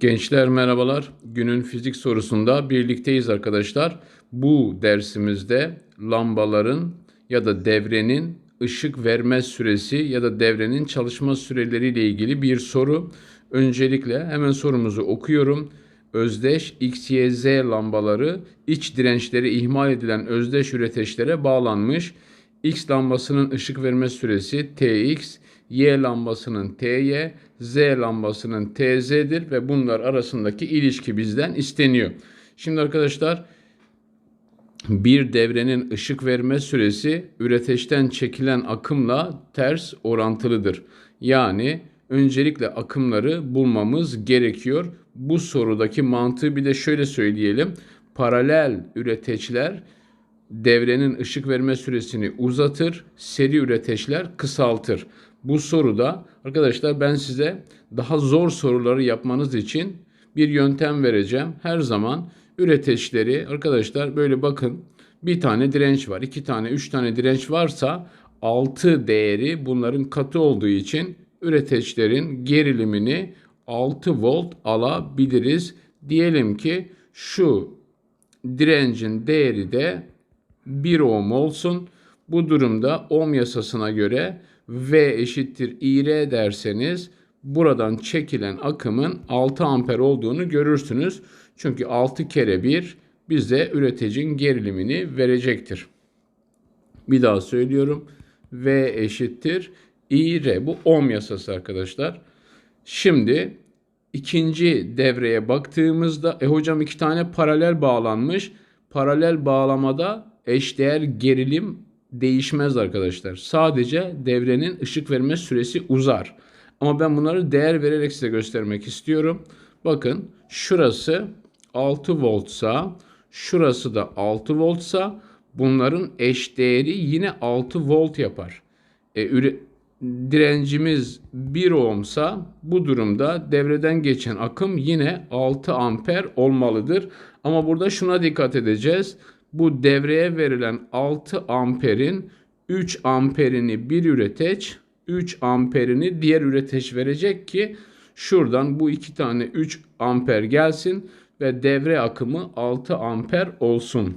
Gençler merhabalar. Günün fizik sorusunda birlikteyiz arkadaşlar. Bu dersimizde lambaların ya da devrenin ışık verme süresi ya da devrenin çalışma süreleriyle ilgili bir soru. Öncelikle hemen sorumuzu okuyorum. Özdeş X, Y, Z lambaları iç dirençleri ihmal edilen özdeş üreteçlere bağlanmış. X lambasının ışık verme süresi Tx, Y lambasının Ty, Z lambasının Tz'dir ve bunlar arasındaki ilişki bizden isteniyor. Şimdi arkadaşlar bir devrenin ışık verme süresi üreteçten çekilen akımla ters orantılıdır. Yani öncelikle akımları bulmamız gerekiyor. Bu sorudaki mantığı bir de şöyle söyleyelim. Paralel üreteçler devrenin ışık verme süresini uzatır, seri üreteçler kısaltır. Bu soruda arkadaşlar ben size daha zor soruları yapmanız için bir yöntem vereceğim. Her zaman üreteçleri arkadaşlar böyle bakın bir tane direnç var, iki tane, üç tane direnç varsa 6 değeri bunların katı olduğu için üreteçlerin gerilimini 6 volt alabiliriz. Diyelim ki şu direncin değeri de 1 ohm olsun. Bu durumda ohm yasasına göre V eşittir IR derseniz buradan çekilen akımın 6 amper olduğunu görürsünüz. Çünkü 6 kere 1 bize üreticinin gerilimini verecektir. Bir daha söylüyorum. V eşittir IR. Bu ohm yasası arkadaşlar. Şimdi ikinci devreye baktığımızda e hocam iki tane paralel bağlanmış. Paralel bağlamada eşdeğer gerilim değişmez arkadaşlar. Sadece devrenin ışık verme süresi uzar. Ama ben bunları değer vererek size göstermek istiyorum. Bakın şurası 6 voltsa, şurası da 6 voltsa bunların eşdeğeri yine 6 volt yapar. E, direncimiz 1 ohmsa bu durumda devreden geçen akım yine 6 amper olmalıdır. Ama burada şuna dikkat edeceğiz bu devreye verilen 6 amperin 3 amperini bir üreteç, 3 amperini diğer üreteç verecek ki şuradan bu iki tane 3 amper gelsin ve devre akımı 6 amper olsun.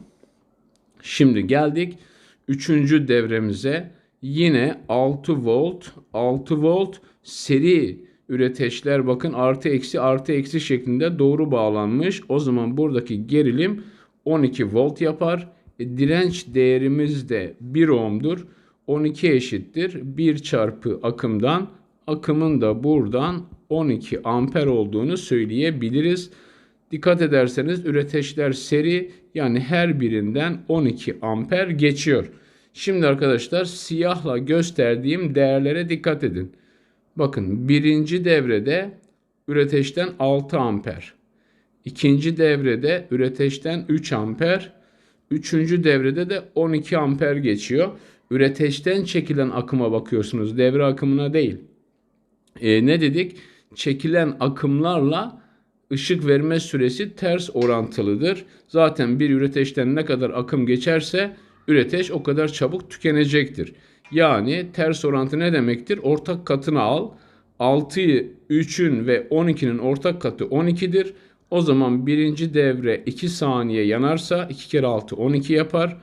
Şimdi geldik 3. devremize. Yine 6 volt, 6 volt seri üreteçler bakın artı eksi artı eksi şeklinde doğru bağlanmış. O zaman buradaki gerilim 12 volt yapar. E, direnç değerimiz de 1 ohm'dur. 12 eşittir 1 çarpı akımdan akımın da buradan 12 amper olduğunu söyleyebiliriz. Dikkat ederseniz üreteçler seri yani her birinden 12 amper geçiyor. Şimdi arkadaşlar siyahla gösterdiğim değerlere dikkat edin. Bakın birinci devrede üreteçten 6 amper. İkinci devrede üreteçten 3 amper, üçüncü devrede de 12 amper geçiyor. Üreteçten çekilen akıma bakıyorsunuz, devre akımına değil. E, ne dedik? Çekilen akımlarla ışık verme süresi ters orantılıdır. Zaten bir üreteçten ne kadar akım geçerse üreteç o kadar çabuk tükenecektir. Yani ters orantı ne demektir? Ortak katını al. 6'yı 3'ün ve 12'nin ortak katı 12'dir. O zaman birinci devre 2 saniye yanarsa 2 kere 6 12 yapar.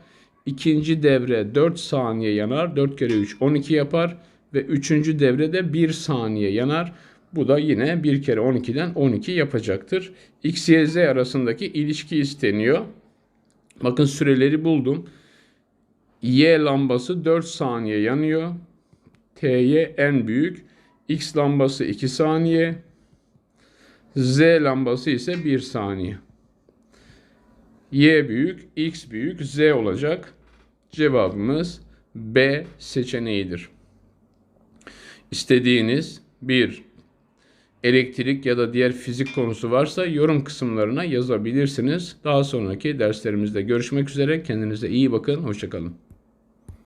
İkinci devre 4 saniye yanar. 4 kere 3 12 yapar. Ve üçüncü devrede 1 saniye yanar. Bu da yine 1 kere 12'den 12 yapacaktır. X, Y, Z arasındaki ilişki isteniyor. Bakın süreleri buldum. Y lambası 4 saniye yanıyor. T'ye en büyük. X lambası 2 saniye. Z lambası ise 1 saniye. Y büyük, X büyük, Z olacak. Cevabımız B seçeneğidir. İstediğiniz bir elektrik ya da diğer fizik konusu varsa yorum kısımlarına yazabilirsiniz. Daha sonraki derslerimizde görüşmek üzere. Kendinize iyi bakın. Hoşçakalın.